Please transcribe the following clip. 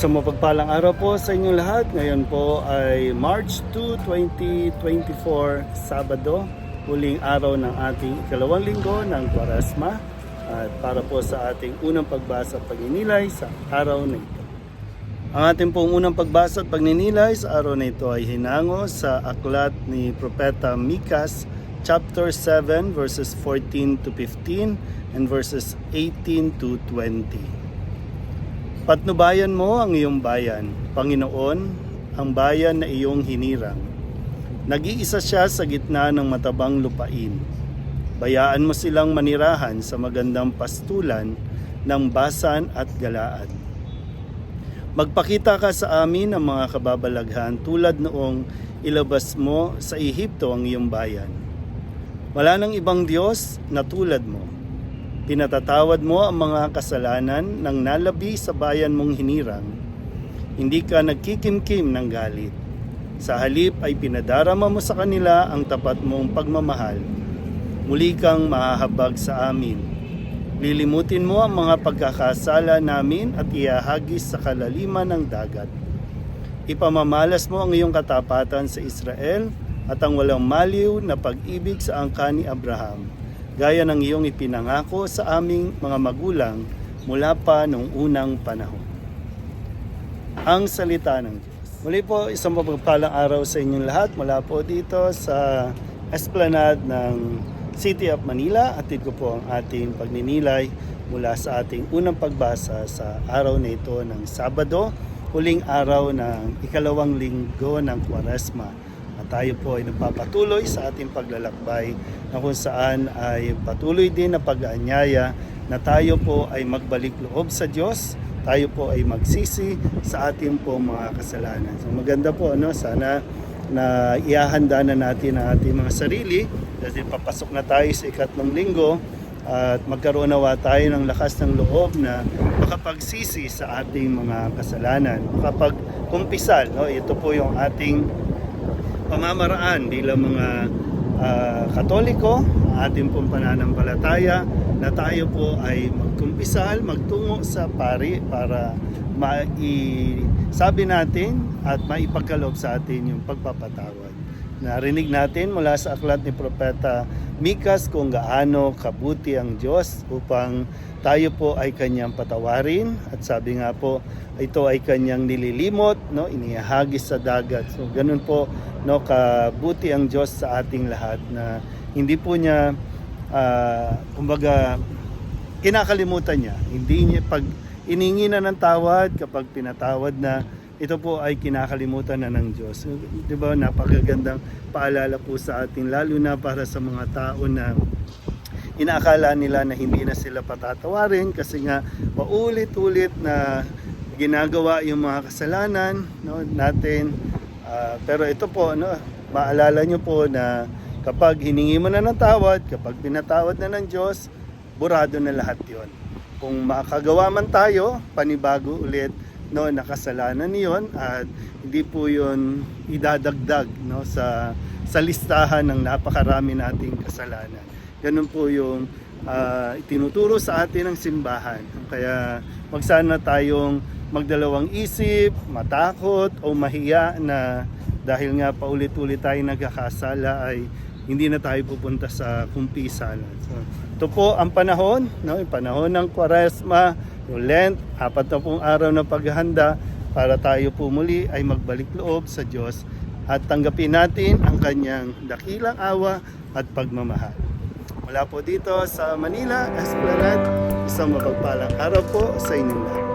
Sa mapagpalang araw po sa inyong lahat. Ngayon po ay March 2, 2024, Sabado. Huling araw ng ating ikalawang linggo ng Quaresma. At para po sa ating unang pagbasa at pagninilay sa araw na ito. Ang ating pong unang pagbasa at pagninilay sa araw na ito ay hinango sa aklat ni Propeta Mikas chapter 7 verses 14 to 15 and verses 18 to 20. Patnubayan mo ang iyong bayan, Panginoon, ang bayan na iyong hinirang. Nag-iisa siya sa gitna ng matabang lupain. Bayaan mo silang manirahan sa magandang pastulan ng basan at galaan. Magpakita ka sa amin ng mga kababalaghan tulad noong ilabas mo sa Ehipto ang iyong bayan. Wala nang ibang Diyos na tulad mo. Pinatatawad mo ang mga kasalanan ng nalabi sa bayan mong hinirang. Hindi ka nagkikimkim ng galit. Sa halip ay pinadarama mo sa kanila ang tapat mong pagmamahal. Muli kang mahahabag sa amin. Lilimutin mo ang mga pagkakasala namin at iahagis sa kalaliman ng dagat. Ipamamalas mo ang iyong katapatan sa Israel at ang walang maliw na pag-ibig sa angka ni Abraham, gaya ng iyong ipinangako sa aming mga magulang mula pa noong unang panahon. Ang salita ng Diyos. Muli po, isang mapagpalang araw sa inyong lahat mula po dito sa esplanade ng City of Manila. Atid ko po ang ating pagninilay mula sa ating unang pagbasa sa araw na ito ng Sabado, huling araw ng ikalawang linggo ng Kwaresma. Tayo po ay nagpapatuloy sa ating paglalakbay na kung saan ay patuloy din na pag-aanyaya na tayo po ay magbalik loob sa Diyos, tayo po ay magsisi sa ating po mga kasalanan. So maganda po, ano, sana na iahanda na natin ang ating mga sarili kasi papasok na tayo sa ikatlong linggo at magkaroon nawa tayo ng lakas ng loob na makapagsisi sa ating mga kasalanan. Makapagkumpisal, no? ito po yung ating pamamaraan bilang mga ah, Katoliko, ating pong pananampalataya na tayo po ay magkumpisal, magtungo sa pari para maisabi natin at maipagkaloob sa atin yung pagpapatawad. Narinig natin mula sa aklat ni Propeta Mikas kung gaano kabuti ang Diyos upang tayo po ay kanyang patawarin. At sabi nga po ito ay kanyang nililimot no inihagis sa dagat. So ganun po no kabuti ang Diyos sa ating lahat na hindi po niya ah, kumbaga kinakalimutan niya. Hindi niya pag iningi na ng tawad kapag pinatawad na ito po ay kinakalimutan na ng Diyos. Di ba napakagandang paalala po sa atin lalo na para sa mga tao na inaakala nila na hindi na sila patatawarin kasi nga paulit-ulit na ginagawa yung mga kasalanan no, natin. Ah, pero ito po, no, maalala nyo po na kapag hiningi mo na ng tawad, kapag pinatawad na ng Diyos, burado na lahat yon. Kung makagawa man tayo, panibago ulit no nakasalanan niyon at hindi po yon idadagdag no sa sa listahan ng napakarami nating kasalanan. Ganun po yung ah, itinuturo sa atin ng simbahan. Kaya magsana tayong magdalawang isip, matakot o mahiya na dahil nga paulit-ulit tayo nagkakasala ay hindi na tayo pupunta sa kumpisalan. So, ito po ang panahon, no? yung panahon ng Kwaresma, yung Lent, apat na pong araw na paghahanda para tayo po muli ay magbalik loob sa Diyos at tanggapin natin ang kanyang dakilang awa at pagmamahal. Mula po dito sa Manila, Esplanade, isang mapagpalang araw po sa inyong lahat.